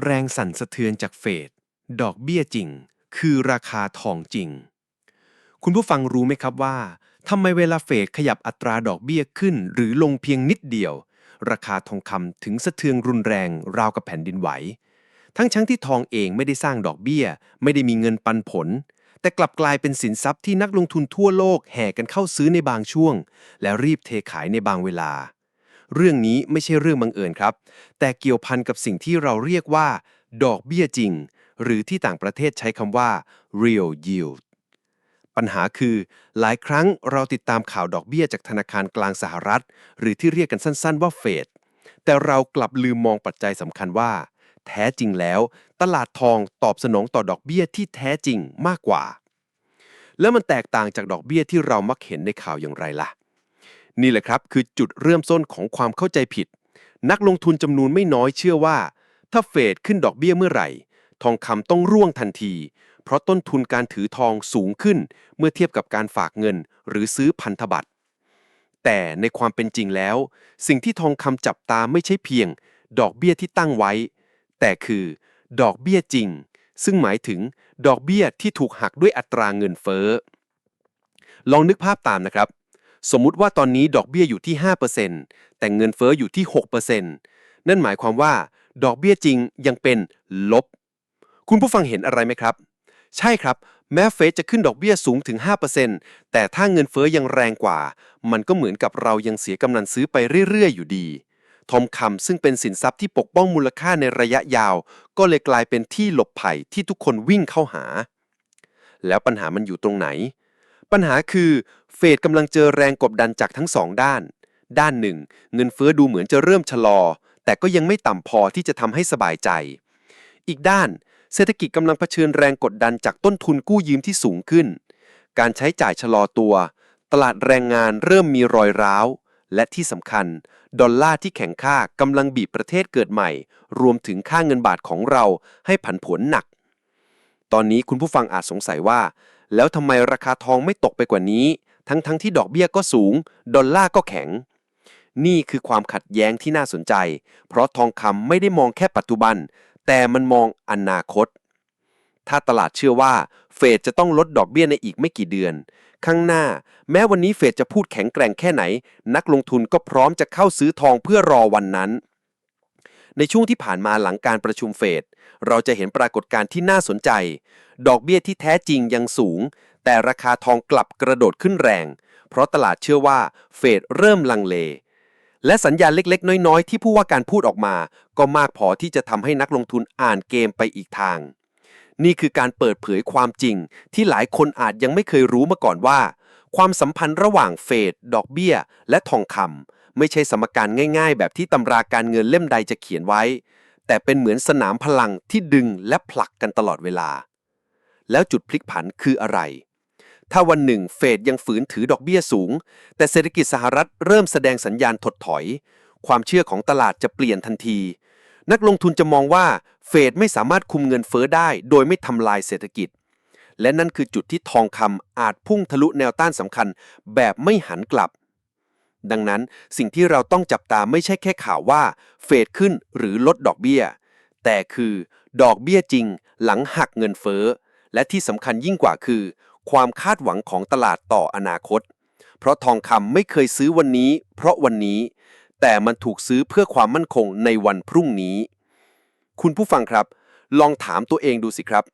แรงสั่นสะเทือนจากเฟด ดอกเบี้ยจริง คือราคาทองจริง คุณผู้ฟังรู้ไหมครับว่าทำไมเวลาเฟดขยับอัตราดอกเบี้ยขึ้น หรือลงเพียงนิดเดียว ราคาทองคำถึงสะเทือนรุนแรง ราวกับแผ่นดินไหว ทั้งชั้งที่ทองเองไม่ได้สร้างดอกเบี้ย ไม่ได้มีเงินปันผล แต่กลับกลายเป็นสินทรัพย์ที่นักลงทุนทั่วโลกแห่กันเข้าซื้อในบางช่วง และรีบเทขายในบางเวลา เรื่องนี้ไม่ใช่เรื่องบังเอิญครับ แต่เกี่ยวพันกับสิ่งที่เราเรียกว่า ดอกเบี้ยจริง หรือที่ต่างประเทศใช้คำว่า real yield ปัญหาคือ หลายครั้งเราติดตามข่าวดอกเบี้ยจากธนาคารกลางสหรัฐ หรือที่เรียกกันสั้นๆว่าเฟดแต่เรากลับลืมมองปัจจัยสำคัญว่า แท้จริงแล้ว ตลาดทองตอบสนองต่อดอกเบี้ยที่แท้จริงมากกว่า แล้วมันแตกต่างจากดอกเบี้ยที่เรามักเห็นในข่าวอย่างไรล่ะ นี่แหละครับคือจุดเริ่มต้นของความเข้าใจผิด นักลงทุนจำนวนไม่น้อยเชื่อว่า ถ้าเฟดขึ้นดอกเบี้ยเมื่อไหร่ ทองคำต้องร่วงทันที เพราะต้นทุนการถือทองสูงขึ้น เมื่อเทียบกับการฝากเงิน หรือซื้อพันธบัตรแต่ในความเป็นจริงแล้ว สิ่งที่ทองคำจับตาไม่ใช่เพียง ดอกเบี้ยที่ตั้งไว้ แต่คือ ดอกเบี้ยจริง ซึ่งหมายถึง ดอกเบี้ยที่ถูกหักด้วยอัตราเงินเฟ้อลองนึกภาพตามนะครับ สมมุติว่าตอนนี้ดอกเบี้ยอยู่ที่ 5%แต่เงินเฟ้ออยู่ที่ 6%นั่นหมายความว่า ดอกเบี้ยจริงยังเป็นลบ คุณผู้ฟังเห็นอะไรไหมครับ ใช่ครับ แม้เฟดจะขึ้นดอกเบี้ยสูงถึง 5%แต่ถ้าเงินเฟ้อยังแรงกว่า มันก็เหมือนกับเรายังเสียกำลังซื้อไปเรื่อย ๆ อยู่ดีทองคำซึ่งเป็นสินทรัพย์ที่ปกป้องมูลค่าในระยะยาว ก็เลยกลายเป็นที่หลบภัยที่ทุกคนวิ่งเข้าหา แล้วปัญหามันอยู่ตรงไหน ปัญหาคือเฟดกำลังเจอแรงกดดันจากทั้งสองด้าน ด้านหนึ่ง เงินเฟ้อดูเหมือนจะเริ่มชะลอ แต่ก็ยังไม่ต่ำพอที่จะทำให้สบายใจ อีกด้าน เศรษฐกิจกำลังเผชิญแรงกดดันจากต้นทุนกู้ยืมที่สูงขึ้น การใช้จ่ายชะลอตัว ตลาดแรงงานเริ่มมีรอยร้าว และที่สำคัญ ดอลลาร์ที่แข็งค่ากำลังบีบประเทศเกิดใหม่ รวมถึงค่าเงินบาทของเราให้ผันผวนหนัก ตอนนี้คุณผู้ฟังอาจสงสัยว่า แล้วทำไมราคาทองไม่ตกไปกว่านี้ ทั้งๆทที่ดอกเบี้ยก็สูง ดอลลาร์ก็แข็ง นี่คือความขัดแย้งที่น่าสนใจ เพราะทองคำไม่ได้มองแค่ปัจจุบัน แต่มันมองอนาคต ถ้าตลาดเชื่อว่า เฟดจะต้องลดดอกเบี้ยในอีกไม่กี่เดือน ข้างหน้า แม้วันนี้เฟดจะพูดแข็งแกร่งแค่ไหน นักลงทุนก็พร้อมจะเข้าซื้อทองเพื่อรอวันนั้น ในช่วงที่ผ่านมาหลังการประชุมเฟดเราจะเห็นปรากฏการณ์ที่น่าสนใจ ดอกเบี้ยที่แท้จริงยังสูง แต่ราคาทองกลับกระโดดขึ้นแรง เพราะตลาดเชื่อว่าเฟดเริ่มลังเล และสัญญาณเล็กๆ น้อยๆ ที่ผู้ว่าการพูดออกมา ก็มากพอที่จะทำให้นักลงทุนอ่านเกมไปอีกทาง นี่คือการเปิดเผยความจริง ที่หลายคนอาจยังไม่เคยรู้มาก่อนว่า ความสัมพันธ์ระหว่างเฟดดอกเบี้ย และทองคำ ไม่ใช่สมการง่าย ๆ แบบที่ตำราการเงินเล่มใดจะเขียนไว้ แต่เป็นเหมือนสนามพลังที่ดึงและผลักกันตลอดเวลา แล้วจุดพลิกผันคืออะไร ถ้าวันหนึ่งเฟดยังฝืนถือดอกเบี้ยสูง แต่เศรษฐกิจสหรัฐเริ่มแสดงสัญญาณถดถอย ความเชื่อของตลาดจะเปลี่ยนทันที นักลงทุนจะมองว่าเฟดไม่สามารถคุมเงินเฟ้อได้ โดยไม่ทำลายเศรษฐกิจและนั่นคือจุดที่ทองคำอาจพุ่งทะลุแนวต้านสำคัญแบบไม่หันกลับ ดังนั้นสิ่งที่เราต้องจับตาไม่ใช่แค่ข่าวว่า เฟดขึ้นหรือลดดอกเบี้ย แต่คือดอกเบี้ยจริงหลังหักเงินเฟ้อ และที่สำคัญยิ่งกว่าคือ ความคาดหวังของตลาดต่ออนาคต เพราะทองคำไม่เคยซื้อวันนี้ เพราะวันนี้ แต่มันถูกซื้อเพื่อความมั่นคงในวันพรุ่งนี้ คุณผู้ฟังครับ ลองถามตัวเองดูสิครับ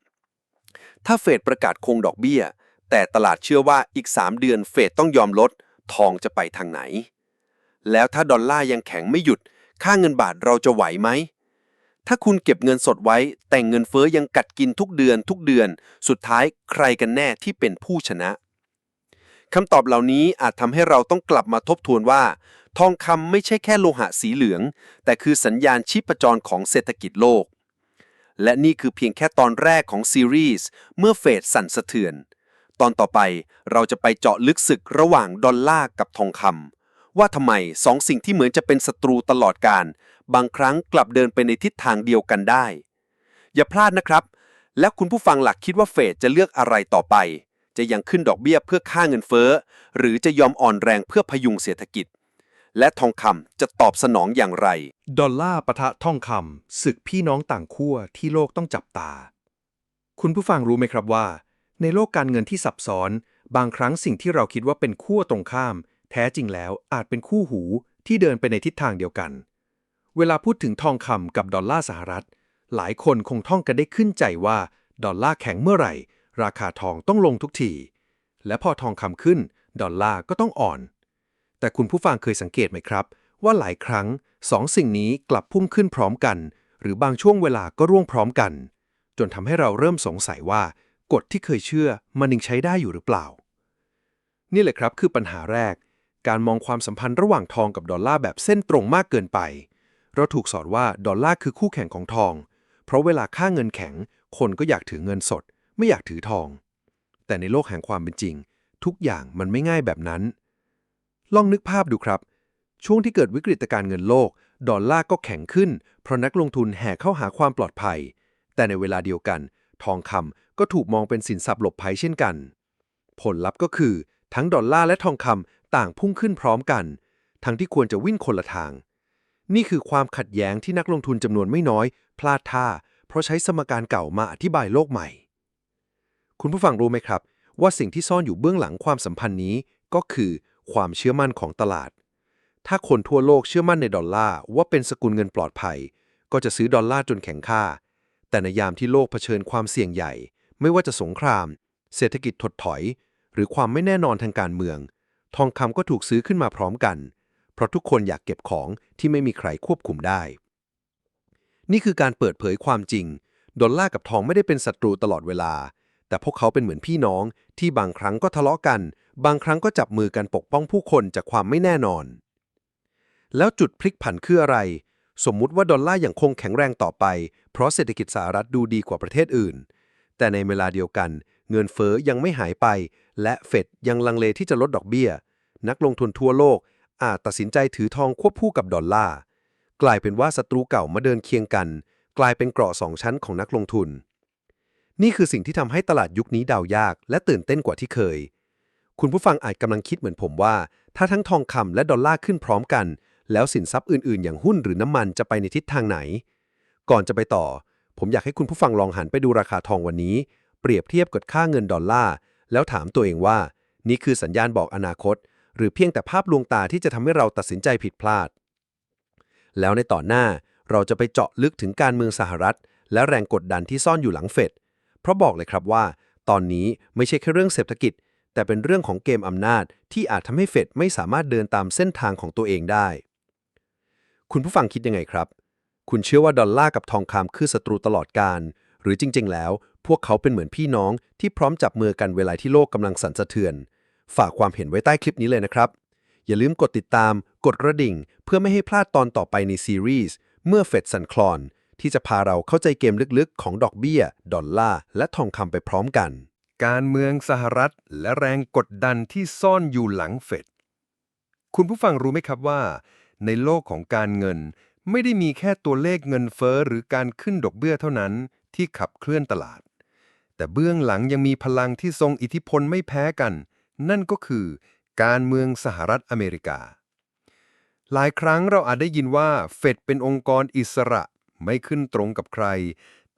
ถ้าเฟดประกาศคงดอกเบี้ย แต่ตลาดเชื่อว่าอีก 3 เดือนเฟดต้องยอมลด ทองจะไปทางไหน แล้วถ้าดอลลาร์ยังแข็งไม่หยุด ค่าเงินบาทเราจะไหวไหม ถ้าคุณเก็บเงินสดไว้ แต่เงินเฟ้อยังกัดกินทุกเดือนทุกเดือน สุดท้ายใครกันแน่ที่เป็นผู้ชนะคำตอบเหล่านี้อาจทำให้เราต้องกลับมาทบทวนว่า ทองคำไม่ใช่แค่โลหะสีเหลือง แต่คือสัญญาณชีพจรของเศรษฐกิจโลก และนี่คือเพียงแค่ตอนแรกของซีรีส์เมื่อเฟดสั่นสะเทือน ตอนต่อไปเราจะไปเจาะลึกศึกระหว่างดอลลาร์กับทองคำว่าทำไมสองสิ่งที่เหมือนจะเป็นศัตรูตลอดการ บางครั้งกลับเดินไปในทิศทางเดียวกันได้ อย่าพลาดนะครับ แล้วคุณผู้ฟังหลักคิดว่าเฟดจะเลือกอะไรต่อไป จะยังขึ้นดอกเบี้ยเพื่อค่าเงินเฟ้อ หรือจะยอมอ่อนแรงเพื่อพยุงเศรษฐกิจ และทองคำจะตอบสนองอย่างไร ดอลลาร์ปะทะทองคำศึกพี่น้องต่างขั้วที่โลกต้องจับตา คุณผู้ฟังรู้ไหมครับว่า ในโลกการเงินที่ซับซ้อน บางครั้งสิ่งที่เราคิดว่าเป็นขั้วตรงข้าม แท้จริงแล้วอาจเป็นคู่หูที่เดินไปในทิศทางเดียวกัน เวลาพูดถึงทองคำกับดอลลาร์สหรัฐ หลายคนคงท่องกันได้ขึ้นใจว่า ดอลลาร์แข็งเมื่อไหร่ ราคาทองต้องลงทุกที และพอทองคำขึ้น ดอลลาร์ก็ต้องอ่อน แต่คุณผู้ฟังเคยสังเกตไหมครับ ว่าหลายครั้งสองสิ่งนี้กลับพุ่งขึ้นพร้อมกัน หรือบางช่วงเวลาก็ร่วงพร้อมกัน จนทำให้เราเริ่มสงสัยว่า กฎที่เคยเชื่อมันยังใช้ได้อยู่หรือเปล่า นี่แหละครับคือปัญหาแรก การมองความสัมพันธ์ระหว่างทองกับดอลลาร์แบบเส้นตรงมากเกินไป เราถูกสอนว่าดอลลาร์คือคู่แข่งของทอง เพราะเวลาค่าเงินแข็ง คนก็อยากถือเงินสด ไม่อยากถือทอง แต่ในโลกแห่งความเป็นจริง ทุกอย่างมันไม่ง่ายแบบนั้น ลองนึกภาพดูครับ ช่วงที่เกิดวิกฤตการเงินโลก ดอลลาร์ก็แข็งขึ้น เพราะนักลงทุนแห่เข้าหาความปลอดภัย แต่ในเวลาเดียวกัน ทองคำ ก็ถูกมองเป็นสินทรัพย์หลบภัยเช่นกัน ผลลัพธ์ก็คือ ทั้งดอลลาร์และทองคำต่างพุ่งขึ้นพร้อมกัน ทั้งที่ควรจะวิ่งคนละทาง นี่คือความขัดแย้งที่นักลงทุนจำนวนไม่น้อย พลาดท่า เพราะใช้สมการเก่ามาอธิบายโลกใหม่ คุณผู้ฟังรู้ไหมครับ ว่าสิ่งที่ซ่อนอยู่เบื้องหลังความสัมพันธ์นี้ก็คือความเชื่อมั่นของตลาด ถ้าคนทั่วโลกเชื่อมั่นในดอลลาร์ว่าเป็นสกุลเงินปลอดภัย ก็จะซื้อดอลลาร์จนแข็งค่า แต่ในยามที่โลกเผชิญความเสี่ยงใหญ่ ไม่ว่าจะสงคราม เศรษฐกิจถดถอย หรือความไม่แน่นอนทางการเมือง ทองคำก็ถูกซื้อขึ้นมาพร้อมกัน เพราะทุกคนอยากเก็บของที่ไม่มีใครควบคุมได้ นี่คือการเปิดเผยความจริง ดอลลาร์กับทองไม่ได้เป็นศัตรูตลอดเวลา แต่พวกเขาเป็นเหมือนพี่น้องที่บางครั้งก็ทะเลาะกัน บางครั้งก็จับมือกันปกป้องผู้คนจากความไม่แน่นอน แล้วจุดพลิกผันคืออะไรสมมุติว่าดอลลาร์ยังคงแข็งแรงต่อไป เพราะเศรษฐกิจสหรัฐดูดีกว่าประเทศอื่น แต่ในเวลาเดียวกัน เงินเฟ้อยังไม่หายไป และเฟดยังลังเลที่จะลดดอกเบี้ย นักลงทุนทั่วโลกอาจตัดสินใจถือทองควบคู่กับดอลลาร์กลายเป็นว่าศัตรูเก่ามาเดินเคียงกัน กลายเป็นเกราะสองชั้นของนักลงทุน นี่คือสิ่งที่ทำให้ตลาดยุคนี้เดายาก และตื่นเต้นกว่าที่เคย คุณผู้ฟังอาจกำลังคิดเหมือนผมว่า ถ้าทั้งทองคำและดอลลาร์ขึ้นพร้อมกัน แล้วสินทรัพย์อื่นๆ อย่างหุ้นหรือน้ำมันจะไปในทิศทางไหน ก่อนจะไปต่อ ผมอยากให้คุณผู้ฟังลองหันไปดูราคาทองวันนี้ เปรียบเทียบกับค่าเงินดอลลาร์ แล้วถามตัวเองว่า นี่คือสัญญาณบอกอนาคต หรือเพียงแต่ภาพลวงตาที่จะทำให้เราตัดสินใจผิดพลาด แล้วในต่อหน้าเราจะไปเจาะลึกถึงการเมืองสหรัฐ และแรงกดดันที่ซ่อนอยู่หลังเฟดเพราะบอกเลยครับว่า ตอนนี้ไม่ใช่แค่เรื่องเศรษฐกิจ แต่เป็นเรื่องของเกมอำนาจ ที่อาจทำให้เฟดไม่สามารถเดินตามเส้นทางของตัวเองได้ คุณผู้ฟังคิดยังไงครับ คุณเชื่อว่าดอลลาร์กับทองคำคือศัตรูตลอดการ หรือจริง ๆ แล้ว พวกเขาเป็นเหมือนพี่น้องที่พร้อมจับมือกันเวลาที่โลกกำลังสั่นสะเทือน ฝากความเห็นไว้ใต้คลิปนี้เลยนะครับ อย่าลืมกดติดตาม กดกระดิ่ง เพื่อไม่ให้พลาดตอนต่อไปในซีรีส์เมื่อเฟดสันคลอน ที่จะพาเราเข้าใจเกมลึกๆ ของดอกเบี้ย ดอลลาร์และทองคำไปพร้อมกัน การเมืองสหรัฐ และแรงกดดันที่ซ่อนอยู่หลังเฟดคุณผู้ฟังรู้ไหมครับว่า ในโลกของการเงิน ไม่ได้มีแค่ตัวเลขเงินเฟ้อหรือการขึ้นดอกเบี้ยเท่านั้นที่ขับเคลื่อนตลาด แต่เบื้องหลังยังมีพลังที่ทรงอิทธิพลไม่แพ้กัน นั่นก็คือ การเมืองสหรัฐอเมริกา หลายครั้งเราอาจได้ยินว่าเฟดเป็นองค์กรอิสระไม่ขึ้นตรงกับใคร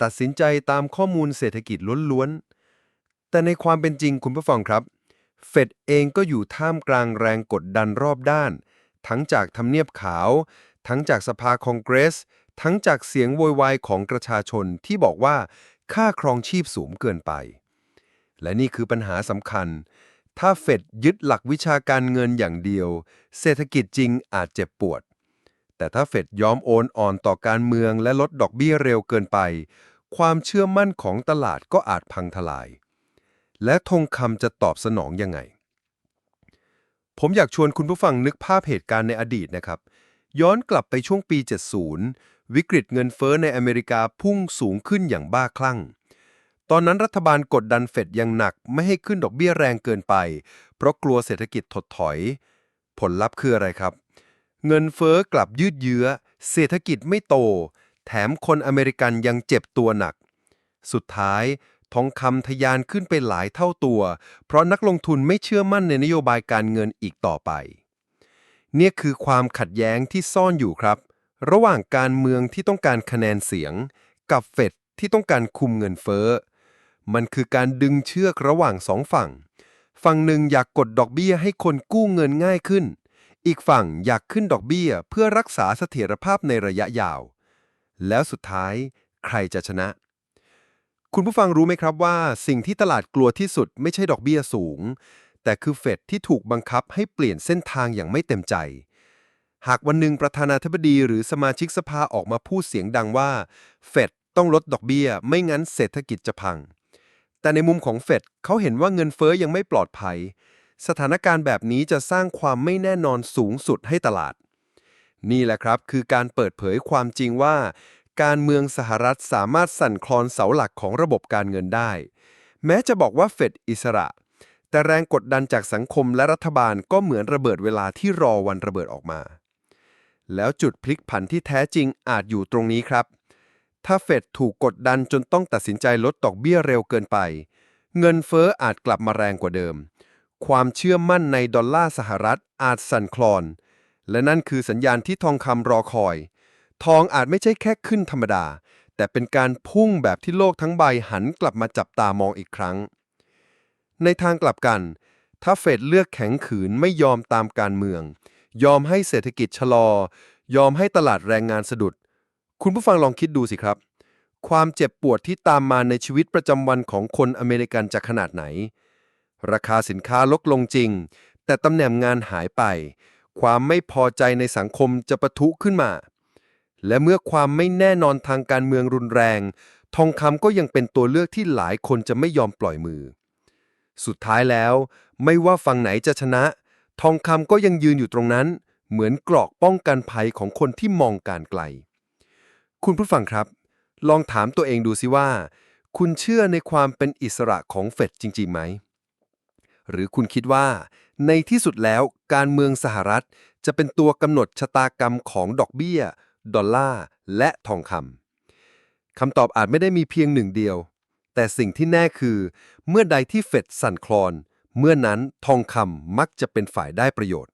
ตัดสินใจตามข้อมูลเศรษฐกิจล้วนๆ แต่ในความเป็นจริงคุณผู้ฟังครับเฟดเองก็อยู่ท่ามกลางแรงกดดันรอบด้าน ทั้งจากทำเนียบขาว ทั้งจากสภาคองเกรส ทั้งจากเสียงโวยวายของประชาชนที่บอกว่าค่าครองชีพสูงเกินไป และนี่คือปัญหาสำคัญ ถ้าเฟดยึดหลักวิชาการเงินอย่างเดียว เศรษฐกิจจริงอาจเจ็บปวด แต่ถ้าเฟดยอมโอนอ่อนต่อการเมืองและลดดอกเบี้ยเร็วเกินไป ความเชื่อมั่นของตลาดก็อาจพังทลาย และทงคำจะตอบสนองยังไง ผมอยากชวนคุณผู้ฟังนึกภาพเหตุการณ์ในอดีตนะครับ ย้อนกลับไปช่วงปี 70 วิกฤตเงินเฟ้อในอเมริกาพุ่งสูงขึ้นอย่างบ้าคลั่ง ตอนนั้นรัฐบาลกดดันเฟดอย่างหนักไม่ให้ขึ้นดอกเบี้ยแรงเกินไป เพราะกลัวเศรษฐกิจถดถอย ผลลัพธ์คืออะไรครับ เงินเฟ้อกลับยืดเยื้อ เศรษฐกิจไม่โต แถมคนอเมริกันยังเจ็บตัวหนัก สุดท้ายทองคำทะยานขึ้นไปหลายเท่าตัว เพราะนักลงทุนไม่เชื่อมั่นในนโยบายการเงินอีกต่อไป เนี่ยคือความขัดแย้งที่ซ่อนอยู่ครับ ระหว่างการเมืองที่ต้องการคะแนนเสียง กับเฟดที่ต้องการคุมเงินเฟ้อ มันคือการดึงเชือกระหว่างสองฝั่ง ฝั่งหนึ่งอยากกดดอกเบี้ยให้คนกู้เงินง่ายขึ้น อีกฝั่งอยากขึ้นดอกเบี้ยเพื่อรักษาเสถียรภาพในระยะยาว แล้วสุดท้ายใครจะชนะ คุณผู้ฟังรู้ไหมครับว่า สิ่งที่ตลาดกลัวที่สุดไม่ใช่ดอกเบี้ยสูง แต่คือเฟดที่ถูกบังคับให้เปลี่ยนเส้นทางอย่างไม่เต็มใจ หากวันหนึ่งประธานาธิบดีหรือสมาชิกสภาออกมาพูดเสียงดังว่าเฟดต้องลดดอกเบี้ย ไม่งั้นเศรษฐกิจจะพัง แต่ในมุมของเฟดเขาเห็นว่าเงินเฟ้อยังไม่ปลอดภัย สถานการณ์แบบนี้จะสร้างความไม่แน่นอนสูงสุดให้ตลาด นี่แหละครับคือการเปิดเผยความจริงว่า การเมืองสหรัฐสามารถสั่นคลอนเสาหลักของระบบการเงินได้ แม้จะบอกว่าเฟดอิสระ แต่แรงกดดันจากสังคมและรัฐบาลก็เหมือนระเบิดเวลาที่รอวันระเบิดออกมา แล้วจุดพลิกผันที่แท้จริงอาจอยู่ตรงนี้ครับ ถ้าเฟดถูกกดดันจนต้องตัดสินใจลดดอกเบี้ยเร็วเกินไป เงินเฟ้ออาจกลับมาแรงกว่าเดิม ความเชื่อมั่นในดอลลาร์สหรัฐอาจสั่นคลอน และนั่นคือสัญญาณที่ทองคำรอคอย ทองอาจไม่ใช่แค่ขึ้นธรรมดา แต่เป็นการพุ่งแบบที่โลกทั้งใบหันกลับมาจับตามองอีกครั้ง ในทางกลับกัน ถ้าเฟดเลือกแข็งขืนไม่ยอมตามการเมือง ยอมให้เศรษฐกิจชะลอ ยอมให้ตลาดแรงงานสะดุด คุณผู้ฟังลองคิดดูสิครับ ความเจ็บปวดที่ตามมาในชีวิตประจำวันของคนอเมริกันจะขนาดไหน ราคาสินค้าลดลงจริง แต่ตำแหน่งงานหายไป ความไม่พอใจในสังคมจะปะทุขึ้นมา และเมื่อความไม่แน่นอนทางการเมืองรุนแรง ทองคำก็ยังเป็นตัวเลือกที่หลายคนจะไม่ยอมปล่อยมือ สุดท้ายแล้ว ไม่ว่าฝั่งไหนจะชนะ ทองคำก็ยังยืนอยู่ตรงนั้น เหมือนกรอกป้องกันภัยของคนที่มองการไกล คุณผู้ฟังครับ ลองถามตัวเองดูสิว่า คุณเชื่อในความเป็นอิสระของเฟดจริงๆไหม หรือคุณคิดว่า ในที่สุดแล้วการเมืองสหรัฐจะเป็นตัวกำหนดชะตากรรมของดอกเบี้ย ดอลลาร์และทองคำคำตอบอาจไม่ได้มีเพียงหนึ่งเดียว แต่สิ่งที่แน่คือ เมื่อใดที่เฟดสั่นคลอน เมื่อนั้นทองคำมักจะเป็นฝ่ายได้ประโยชน์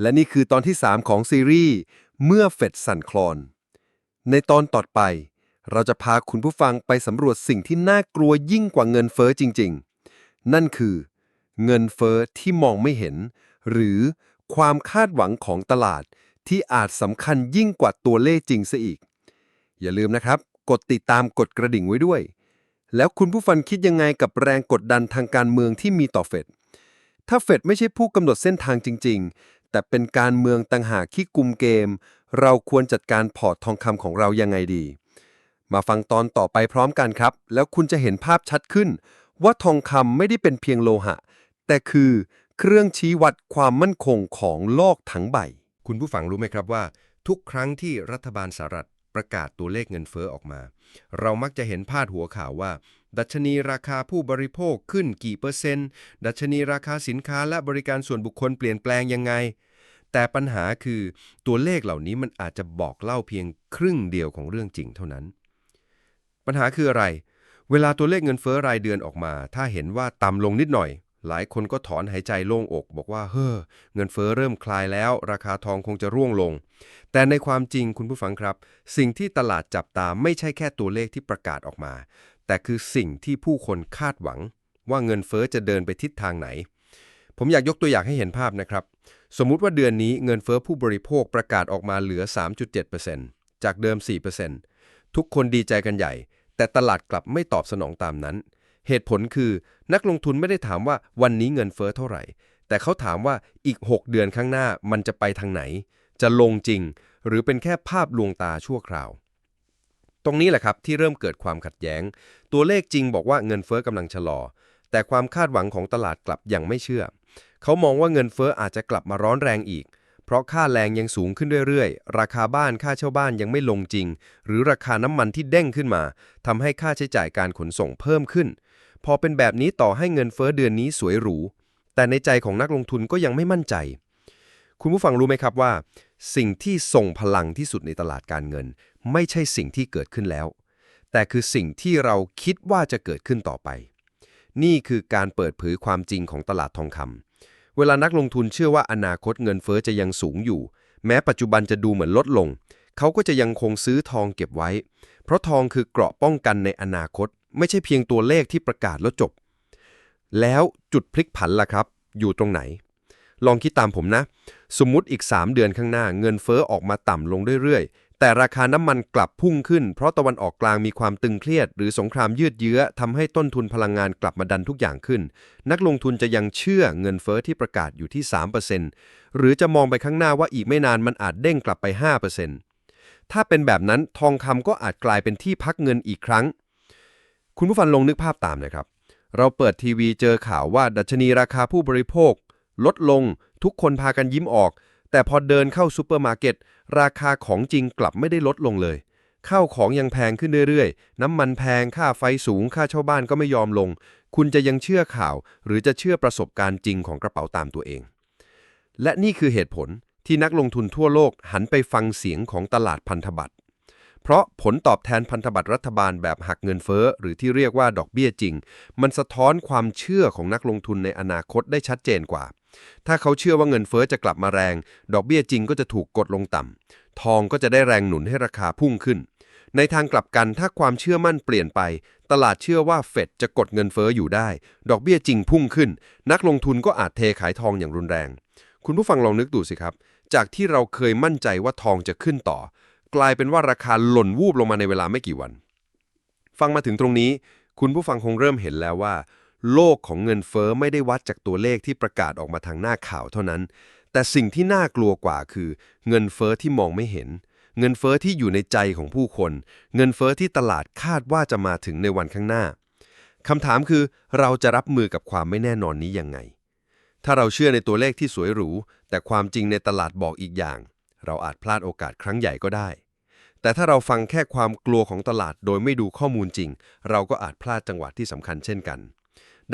และนี่คือตอนที่ 3 ของซีรีส์เมื่อเฟดสั่นคลอน ในตอนต่อไป เราจะพาคุณผู้ฟังไปสำรวจสิ่งที่น่ากลัวยิ่งกว่าเงินเฟ้อจริง ๆ นั่นคือ เงินเฟ้อที่มองไม่เห็น หรือความคาดหวังของตลาดที่อาจสำคัญยิ่งกว่าตัวเลขจริงซะอีก อย่าลืมนะครับ กดติดตามกดกระดิ่งไว้ด้วย แล้วคุณผู้ฟังคิดยังไงกับแรงกดดันทางการเมืองที่มีต่อเฟด ถ้าเฟดไม่ใช่ผู้กำหนดเส้นทางจริง ๆ แต่เป็นการเมืองต่างหากที่กุมเกม เราควรจัดการพอร์ตทองคำของเรายังไงดี มาฟังตอนต่อไปพร้อมกันครับ แล้วคุณจะเห็นภาพชัดขึ้น ว่าทองคำไม่ได้เป็นเพียงโลหะ แต่คือเครื่องชี้วัดความมั่นคงของโลกทั้งใบ คุณผู้ฟังรู้ไหมครับว่า ทุกครั้งที่รัฐบาลสหรัฐ ประกาศตัวเลขเงินเฟ้อออกมา เรามักจะเห็นพาดหัวข่าวว่า ดัชนีราคาผู้บริโภคขึ้นกี่เปอร์เซ็นต์ ดัชนีราคาสินค้าและบริการส่วนบุคคลเปลี่ยนแปลงยังไง แต่ปัญหาคือตัวเลขเหล่านี้มันอาจจะบอกเล่าเพียงครึ่งเดียวของเรื่องจริงเท่านั้น ปัญหาคืออะไร เวลาตัวเลขเงินเฟ้อรายเดือนออกมา ถ้าเห็นว่าต่ำลงนิดหน่อย หลายคนก็ถอนหายใจโล่งอก บอกว่าเฮ้อเงินเฟ้อเริ่มคลายแล้ว ราคาทองคงจะร่วงลง แต่ในความจริงคุณผู้ฟังครับ สิ่งที่ตลาดจับตาไม่ใช่แค่ตัวเลขที่ประกาศออกมา แต่คือสิ่งที่ผู้คนคาดหวัง ว่าเงินเฟ้อจะเดินไปทิศทางไหน ผมอยากยกตัวอย่างให้เห็นภาพนะครับ สมมุติว่าเดือนนี้เงินเฟ้อผู้บริโภคประกาศออกมาเหลือ 3.7%จากเดิม 4%ทุกคนดีใจกันใหญ่ แต่ตลาดกลับไม่ตอบสนองตามนั้น เหตุผลคือนักลงทุนไม่ได้ถามว่าวันนี้เงินเฟ้อเท่าไหร่ แต่เขาถามว่าอีก 6 เดือนข้างหน้ามันจะไปทางไหน จะลงจริง หรือเป็นแค่ภาพลวงตาชั่วคราว ตรงนี้แหละครับที่เริ่มเกิดความขัดแย้ง ตัวเลขจริงบอกว่าเงินเฟ้อกำลังชะลอ แต่ความคาดหวังของตลาดกลับยังไม่เชื่อ เขามองว่าเงินเฟ้ออาจจะกลับมาร้อนแรงอีกเพราะค่าแรงยังสูงขึ้นเรื่อยๆ ราคาบ้านค่าเช่าบ้านยังไม่ลงจริง หรือราคาน้ำมันที่เด้งขึ้นมาทำให้ค่าใช้จ่ายการขนส่งเพิ่มขึ้น พอเป็นแบบนี้ต่อให้เงินเฟ้อเดือนนี้สวยหรู แต่ในใจของนักลงทุนก็ยังไม่มั่นใจ คุณผู้ฟังรู้ไหมครับว่า สิ่งที่ส่งพลังที่สุดในตลาดการเงิน ไม่ใช่สิ่งที่เกิดขึ้นแล้ว แต่คือสิ่งที่เราคิดว่าจะเกิดขึ้นต่อไป นี่คือการเปิดเผยความจริงของตลาดทองคำเวลานักลงทุนเชื่อว่าอนาคตเงินเฟ้อจะยังสูงอยู่ แม้ปัจจุบันจะดูเหมือนลดลง เขาก็จะยังคงซื้อทองเก็บไว้ เพราะทองคือเกราะป้องกันในอนาคต ไม่ใช่เพียงตัวเลขที่ประกาศแล้วจบ แล้วจุดพลิกผันล่ะครับ อยู่ตรงไหน ลองคิดตามผมนะ สมมุติอีก 3 เดือนข้างหน้า เงินเฟ้อออกมาต่ำลงเรื่อยๆ แต่ราคาน้ำมันกลับพุ่งขึ้น เพราะตะวันออกกลางมีความตึงเครียด หรือสงครามยืดเยื้อทำให้ต้นทุนพลังงานกลับมาดันทุกอย่างขึ้น นักลงทุนจะยังเชื่อเงินเฟ้อที่ประกาศอยู่ที่ 3%หรือจะมองไปข้างหน้าว่าอีกไม่นานมันอาจเด้งกลับไป 5%ถ้าเป็นแบบนั้นทองคำก็อาจกลายเป็นที่พักเงินอีกครั้ง คุณผู้ฟังลองนึกภาพตามนะครับ เราเปิดทีวีเจอข่าวว่าดัชนีราคาผู้บริโภค ลดลง ทุกคนพากันยิ้มออก แต่พอเดินเข้าซูเปอร์มาร์เก็ตราคาของจริงกลับไม่ได้ลดลงเลยข้าวของยังแพงขึ้นเรื่อยๆ น้ำมันแพง ค่าไฟสูง ค่าเช่าบ้านก็ไม่ยอมลง คุณจะยังเชื่อข่าว หรือจะเชื่อประสบการณ์จริงของกระเป๋าตามตัวเอง และนี่คือเหตุผลที่นักลงทุนทั่วโลกหันไปฟังเสียงของตลาดพันธบัตร เพราะผลตอบแทนพันธบัตรรัฐบาลแบบหักเงินเฟ้อ หรือที่เรียกว่าดอกเบี้ยจริง มันสะท้อนความเชื่อของนักลงทุนในอนาคตได้ชัดเจนกว่า ถ้าเขาเชื่อว่าเงินเฟ้อจะกลับมาแรง ดอกเบี้ยจริงก็จะถูกกดลงต่ำทองก็จะได้แรงหนุนให้ราคาพุ่งขึ้น ในทางกลับกันถ้าความเชื่อมั่นเปลี่ยนไป ตลาดเชื่อว่าเฟดจะกดเงินเฟ้ออยู่ได้ ดอกเบี้ยจริงพุ่งขึ้น นักลงทุนก็อาจเทขายทองอย่างรุนแรง คุณผู้ฟังลองนึกดูสิครับ จากที่เราเคยมั่นใจว่าทองจะขึ้นต่อ กลายเป็นว่าราคาหล่นวูบลงมาในเวลาไม่กี่วัน ฟังมาถึงตรงนี้ คุณผู้ฟังคงเริ่มเห็นแล้วว่า โลกของเงินเฟ้อไม่ได้วัดจากตัวเลขที่ประกาศออกมาทางหน้าข่าวเท่านั้น แต่สิ่งที่น่ากลัวกว่าคือ เงินเฟ้อที่มองไม่เห็น เงินเฟ้อที่อยู่ในใจของผู้คน เงินเฟ้อที่ตลาดคาดว่าจะมาถึงในวันข้างหน้าคำถามคือเราจะรับมือกับความไม่แน่นอนนี้ยังไง ถ้าเราเชื่อในตัวเลขที่สวยหรู แต่ความจริงในตลาดบอกอีกอย่าง เราอาจพลาดโอกาสครั้งใหญ่ก็ได้ แต่ถ้าเราฟังแค่ความกลัวของตลาดโดยไม่ดูข้อมูลจริง เราก็อาจพลาดจังหวะที่สำคัญเช่นกัน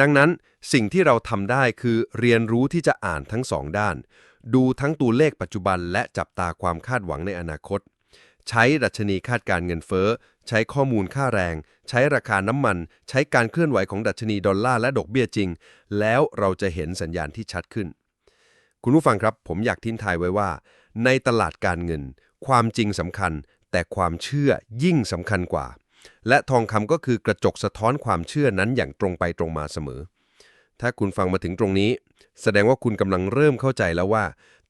ดังนั้นสิ่งที่เราทำได้คือเรียนรู้ที่จะอ่านทั้งสองด้าน ดูทั้งตัวเลขปัจจุบัน และจับตาความคาดหวังในอนาคต ใช้ดัชนีคาดการเงินเฟ้อ ใช้ข้อมูลค่าแรง ใช้ราคาน้ำมัน ใช้การเคลื่อนไหวของดัชนีดอลลาร์และดอกเบี้ยจริง แล้วเราจะเห็นสัญญาณที่ชัดขึ้น คุณผู้ฟังครับ ผมอยากทิ้งทายไว้ว่า ในตลาดการเงิน ความจริงสำคัญ แต่ความเชื่อยิ่งสำคัญกว่า และทองคำก็คือกระจกสะท้อนความเชื่อนั้นอย่างตรงไปตรงมาเสมอ ถ้าคุณฟังมาถึงตรงนี้ แสดงว่าคุณกำลังเริ่มเข้าใจแล้วว่า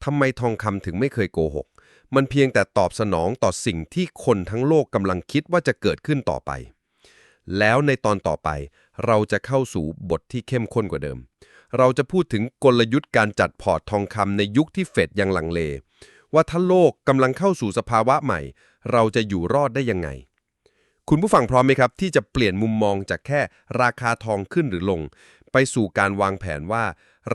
ทำไมทองคำถึงไม่เคยโกหก มันเพียงแต่ตอบสนองต่อสิ่งที่คนทั้งโลกกำลังคิดว่าจะเกิดขึ้นต่อไป แล้วในตอนต่อไป เราจะเข้าสู่บทที่เข้มข้นกว่าเดิม เราจะพูดถึงกลยุทธ์การจัดพอร์ตทองคำในยุคที่เฟดยังลังเล ว่าถ้าโลกกำลังเข้าสู่สภาวะใหม่ เราจะอยู่รอดได้ยังไง คุณผู้ฟังพร้อมไหมครับ ที่จะเปลี่ยนมุมมองจากแค่ราคาทองขึ้นหรือลง ไปสู่การวางแผนว่า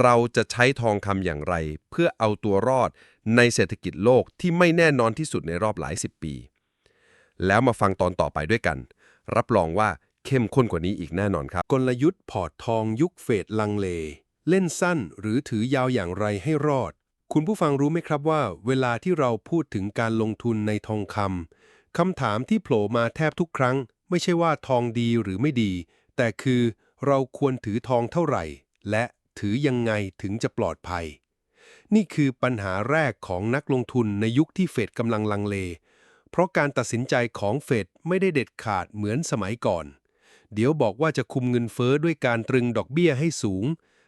เราจะใช้ทองคำอย่างไร เพื่อเอาตัวรอดในเศรษฐกิจโลกที่ไม่แน่นอนที่สุดในรอบหลายสิบปี แล้วมาฟังตอนต่อไปด้วยกัน รับรองว่าเข้มข้นกว่านี้อีกแน่นอนครับ กลยุทธ์พอร์ตทองยุคเฟดลังเล เล่นสั้นหรือถือยาวอย่างไรให้รอด คุณผู้ฟังรู้ไหมครับว่า เวลาที่เราพูดถึงการลงทุนในทองคำคำถามที่โผล่มาแทบทุกครั้ง ไม่ใช่ว่าทองดีหรือไม่ดี แต่คือเราควรถือทองเท่าไหร่ และถือยังไงถึงจะปลอดภัย นี่คือปัญหาแรกของนักลงทุนในยุคที่เฟดกำลังลังเล เพราะการตัดสินใจของเฟดไม่ได้เด็ดขาดเหมือนสมัยก่อน เดี๋ยวบอกว่าจะคุมเงินเฟ้อด้วยการตรึงดอกเบี้ยให้สูง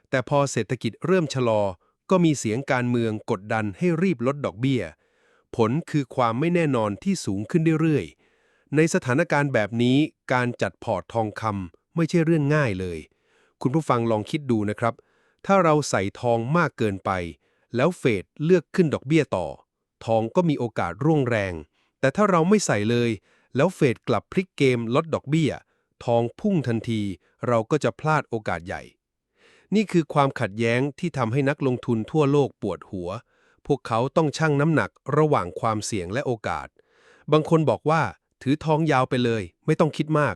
แต่พอเศรษฐกิจเริ่มชะลอ ก็มีเสียงการเมืองกดดันให้รีบลดดอกเบี้ย ผลคือความไม่แน่นอนที่สูงขึ้นเรื่อยๆ ในสถานการณ์แบบนี้การจัดพอร์ตทองคำไม่ใช่เรื่องง่ายเลย คุณผู้ฟังลองคิดดูนะครับ ถ้าเราใส่ทองมากเกินไป แล้วเฟดเลือกขึ้นดอกเบี้ยต่อ ทองก็มีโอกาสร่วงแรง แต่ถ้าเราไม่ใส่เลย แล้วเฟดกลับพลิกเกมลดดอกเบี้ย ทองพุ่งทันที เราก็จะพลาดโอกาสใหญ่ นี่คือความขัดแย้งที่ทำให้นักลงทุนทั่วโลกปวดหัว พวกเขาต้องชั่งน้ำหนักระหว่างความเสี่ยงและโอกาส บางคนบอกว่าถือทองยาวไปเลย ไม่ต้องคิดมาก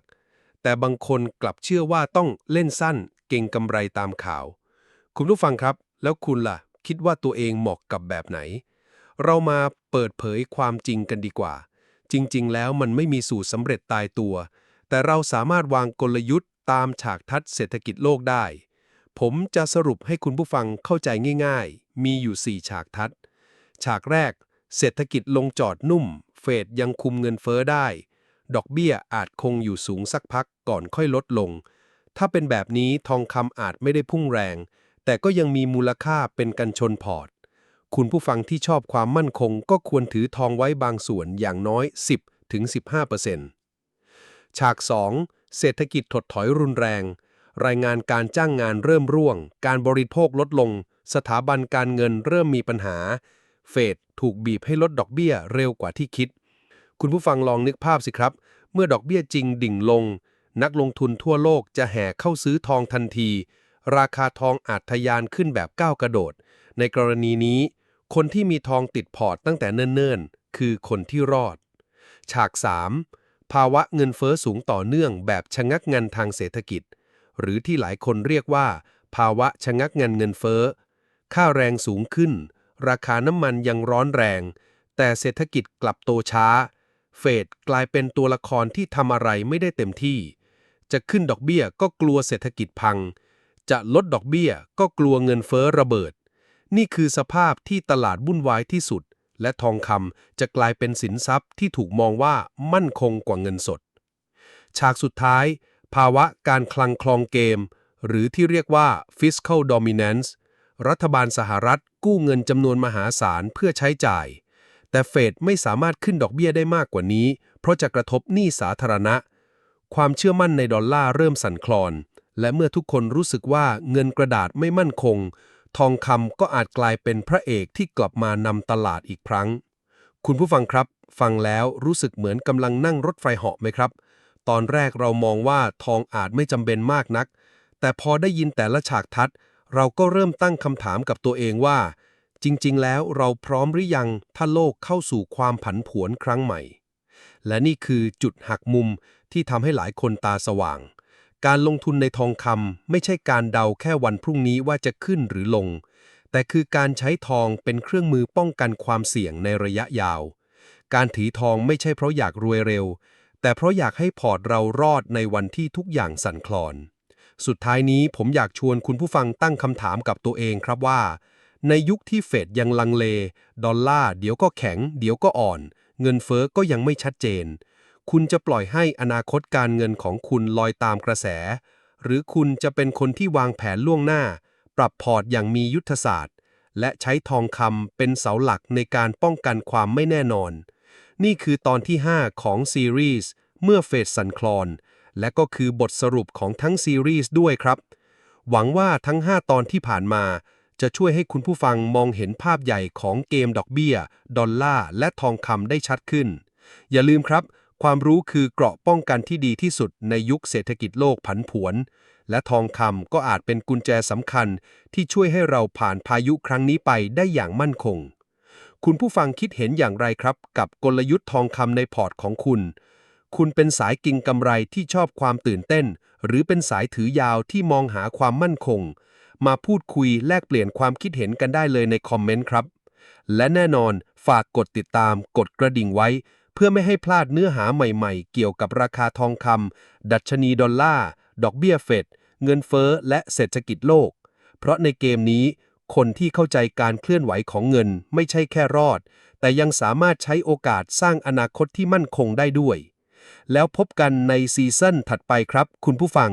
แต่บางคนกลับเชื่อว่าต้องเล่นสั้น เก่งกำไรตามข่าว คุณผู้ฟังครับ แล้วคุณล่ะ คิดว่าตัวเองเหมาะกับแบบไหน เรามาเปิดเผยความจริงกันดีกว่า จริง ๆ แล้วมันไม่มีสูตรสำเร็จตายตัว แต่เราสามารถวางกลยุทธ์ตามฉากทัศเศรษฐกิจโลกได้ ผมจะสรุปให้คุณผู้ฟังเข้าใจง่ายๆ มีอยู่ 4 ฉากทัด ฉากแรก เศรษฐกิจลงจอดนุ่ม เฟดยังคุมเงินเฟ้อได้ ดอกเบี้ยอาจคงอยู่สูงสักพักก่อนค่อยลดลง ถ้าเป็นแบบนี้ทองคำอาจไม่ได้พุ่งแรง แต่ก็ยังมีมูลค่าเป็นกันชนพอร์ต คุณผู้ฟังที่ชอบความมั่นคงก็ควรถือทองไว้บางส่วนอย่างน้อย 10-15%ฉาก 2 เศรษฐกิจถดถอยรุนแรง รายงานการจ้างงานเริ่มร่วง การบริโภคลดลง สถาบันการเงินเริ่มมีปัญหา เฟดถูกบีบให้ลดดอกเบี้ยเร็วกว่าที่คิด คุณผู้ฟังลองนึกภาพสิครับ เมื่อดอกเบี้ยจริงดิ่งลง นักลงทุนทั่วโลกจะแห่เข้าซื้อทองทันที ราคาทองอาจทะยานขึ้นแบบก้าวกระโดด ในกรณีนี้ คนที่มีทองติดพอร์ตตั้งแต่เนิ่นๆ คือคนที่รอด ฉาก 3 ภาวะเงินเฟ้อสูงต่อเนื่องแบบชะงักงันทางเศรษฐกิจ หรือที่หลายคนเรียกว่า ภาวะชะงักงันเงินเฟ้อ ค่าแรงสูงขึ้น ราคาน้ำมันยังร้อนแรง แต่เศรษฐกิจกลับโตช้า เฟดกลายเป็นตัวละครที่ทำอะไรไม่ได้เต็มที่ จะขึ้นดอกเบี้ยก็กลัวเศรษฐกิจพัง จะลดดอกเบี้ยก็กลัวเงินเฟ้อระเบิด นี่คือสภาพที่ตลาดวุ่นวายที่สุด และทองคำจะกลายเป็นสินทรัพย์ที่ถูกมองว่ามั่นคงกว่าเงินสด ฉากสุดท้าย ภาวะการคลังคลองเกม หรือที่เรียกว่า fiscal dominance รัฐบาลสหรัฐกู้เงินจำนวนมหาศาลเพื่อใช้จ่าย แต่เฟดไม่สามารถขึ้นดอกเบี้ยได้มากกว่านี้ เพราะจะกระทบหนี้สาธารณะ ความเชื่อมั่นในดอลลาร์เริ่มสั่นคลอน และเมื่อทุกคนรู้สึกว่าเงินกระดาษไม่มั่นคง ทองคำก็อาจกลายเป็นพระเอกที่กลับมานำตลาดอีกครั้ง คุณผู้ฟังครับ ฟังแล้วรู้สึกเหมือนกำลังนั่งรถไฟเหาะไหมครับ ตอนแรกเรามองว่าทองอาจไม่จำเป็นมากนัก แต่พอได้ยินแต่ละฉากทัด เราก็เริ่มตั้งคำถามกับตัวเองว่า จริง ๆ แล้วเราพร้อมหรือยังถ้าโลกเข้าสู่ความผันผวนครั้งใหม่ และนี่คือจุดหักมุมที่ทำให้หลายคนตาสว่าง การลงทุนในทองคำไม่ใช่การเดาแค่วันพรุ่งนี้ว่าจะขึ้นหรือลง แต่คือการใช้ทองเป็นเครื่องมือป้องกันความเสี่ยงในระยะยาว การถือทองไม่ใช่เพราะอยากรวยเร็ว แต่เพราะอยากให้พอร์ตเรารอดในวันที่ทุกอย่างสั่นคลอน สุดท้ายนี้ผมอยากชวนคุณผู้ฟังตั้งคำถามกับตัวเองครับว่า ในยุคที่เฟดยังลังเล ดอลลาร์เดี๋ยวก็แข็ง เดี๋ยวก็อ่อน เงินเฟ้อก็ยังไม่ชัดเจน คุณจะปล่อยให้อนาคตการเงินของคุณลอยตามกระแส หรือคุณจะเป็นคนที่วางแผนล่วงหน้า ปรับพอร์ตอย่างมียุทธศาสตร์ และใช้ทองคำเป็นเสาหลักในการป้องกันความไม่แน่นอน นี่คือตอนที่ 5 ของซีรีส์เมื่อเฟดสันคลอน และก็คือบทสรุปของทั้งซีรีส์ด้วยครับ หวังว่าทั้ง 5 ตอนที่ผ่านมา จะช่วยให้คุณผู้ฟังมองเห็นภาพใหญ่ของเกมดอกเบี้ย ดอลลาร์และทองคำได้ชัดขึ้น อย่าลืมครับ ความรู้คือเกราะป้องกันที่ดีที่สุดในยุคเศรษฐกิจโลกผันผวน และทองคำก็อาจเป็นกุญแจสำคัญที่ช่วยให้เราผ่านพายุครั้งนี้ไปได้อย่างมั่นคง คุณผู้ฟังคิดเห็นอย่างไรครับ กับกลยุทธ์ทองคำในพอร์ตของคุณ คุณเป็นสายกิงกำไรที่ชอบความตื่นเต้น หรือเป็นสายถือยาวที่มองหาความมั่นคง มาพูดคุยแลกเปลี่ยนความคิดเห็นกันได้เลยในคอมเมนต์ครับ และแน่นอนฝากกดติดตาม กดกระดิ่งไว้ เพื่อไม่ให้พลาดเนื้อหาใหม่ๆ เกี่ยวกับราคาทองคำดัชนีดอลลาร์ดอกเบี้ยเฟดเงินเฟ้อและเศรษฐกิจโลก เพราะในเกมนี้ คนที่เข้าใจการเคลื่อนไหวของเงินไม่ใช่แค่รอด แต่ยังสามารถใช้โอกาสสร้างอนาคตที่มั่นคงได้ด้วย แล้วพบกันในซีซั่นถัดไปครับคุณผู้ฟัง